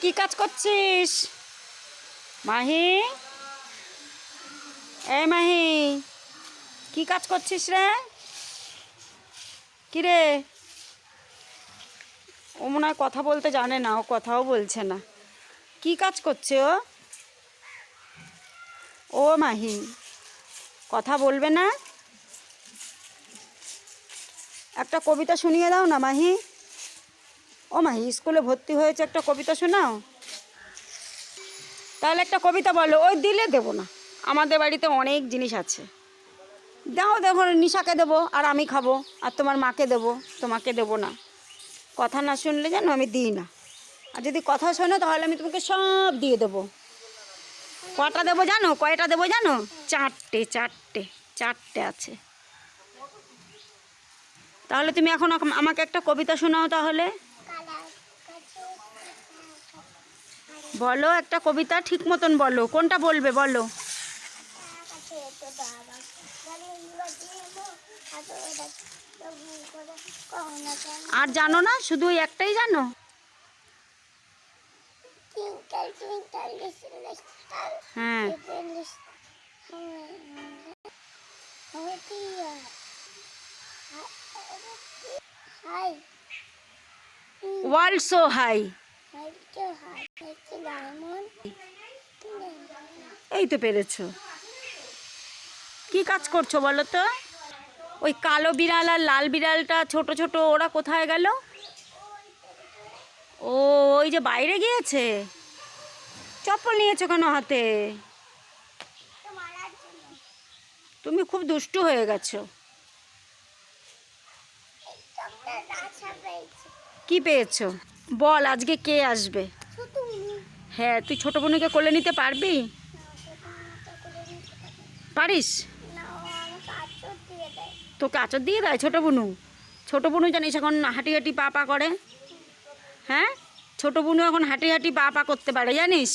কি কাজ করছিস? মাহি? এই মাহি, কি কাজ করছিস রে? কি রে? ও মনে হয় কথা বলতে জানে না, ও কথাও বলছে না। কি কাজ করছে ও? ও মাহি, কথা বলবে না? একটা কবিতা শুনিয়ে দাও না মাহি। ও মাহি স্কুলে ভর্তি হয়েছে একটা কবিতা শোনাও? তাহলে একটা কবিতা বলো, ওই দিলে দেবো না। আমাদের বাড়িতে অনেক জিনিস আছে। দাও দেখো, নিশাকে দেবো, আর আমি খাব, আর তোমার মাকে দেবো, তোমাকে দেবো না। কথা না শুনলে জানো আমি দিই না। আর যদি কথা শোনো, তাহলে আমি তোমাকে সব দিয়ে দেবো। কটা দেবো জানো? কয়টা দেবো জানো? চারটে চারটে চারটে আছে। তাহলে তুমি এখন আমাকে একটা কবিতা শোনাও তাহলে। বলো, একটা কবিতা ঠিক মতন বলো। কোনটা বলবে বলো? আর জানো না, শুধু একটাই জানো? হ্যাঁ. ওয়ার্ল্ড সো হাই এই তো পেরেছ। কি কাজ করছ বলো তো? ওই কালো বিড়াল আর লাল বিড়ালটা ছোট ছোট, ওরা কোথায় গেল? ও, ওই যে বাইরে গিয়েছে। চপ্পল নিয়েছো কেন হাতে? তুমি খুব দুষ্টু হয়ে গেছো। কি পেয়েছ? বল আজকে কে আসবে? হ্যাঁ তুই ছোট বোনকে কোলে নিতে পারবি? পারিস? তোকে আচর দিয়ে দেয় ছোটো বুনু? ছোটো বুনু জানিস এখন হাঁটি হাঁটি পা পা করে? হ্যাঁ? ছোটো বুনু এখন হাঁটি হাঁটি পা পা করতে পারে জানিস?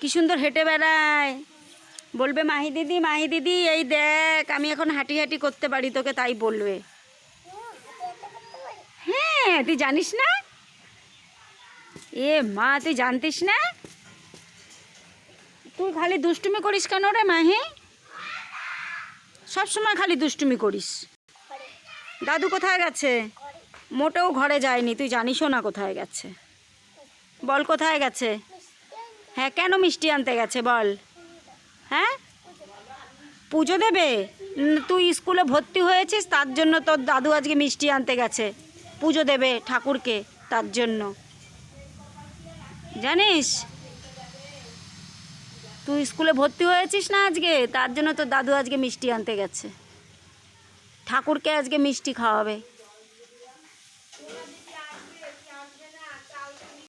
কি সুন্দর হেঁটে বেড়ায়। বলবে মাহি দিদি মাহি দিদি এই দেখ আমি এখন হাঁটি হাঁটি করতে পারি তোকে তাই বলবে। হ্যাঁ তুই জানিস না? এ মা, তুই জানতিস না? তুই খালি দুষ্টুমি করিস কেন রে মাহি? সবসময় খালি দুষ্টুমি করিস। দাদু কোথায় গেছে? মোটেও ঘরে যায়নি, তুই জানিসও না কোথায় গেছে। বল কোথায় গেছে? হ্যাঁ কেন মিষ্টি আনতে গেছে বল? হ্যাঁ? পুজো দেবে? তুই স্কুলে ভর্তি হয়েছিস, তার জন্য তোর দাদু আজকে মিষ্টি আনতে গেছে। পুজো দেবে ঠাকুরকে, তার জন্য। জানিস? তুই স্কুলে ভর্তি হয়েছিস না আজকে? তার জন্য তোর দাদু আজকে মিষ্টি আনতে গেছে। ঠাকুরকে আজকে মিষ্টি খাওয়াবে।